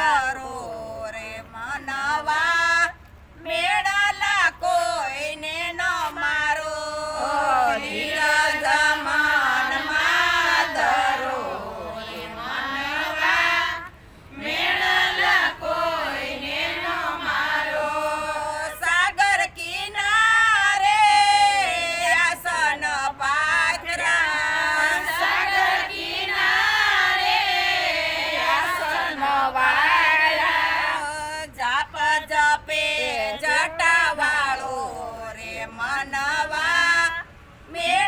கொண்டாரோ નવા મે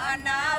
i Anak.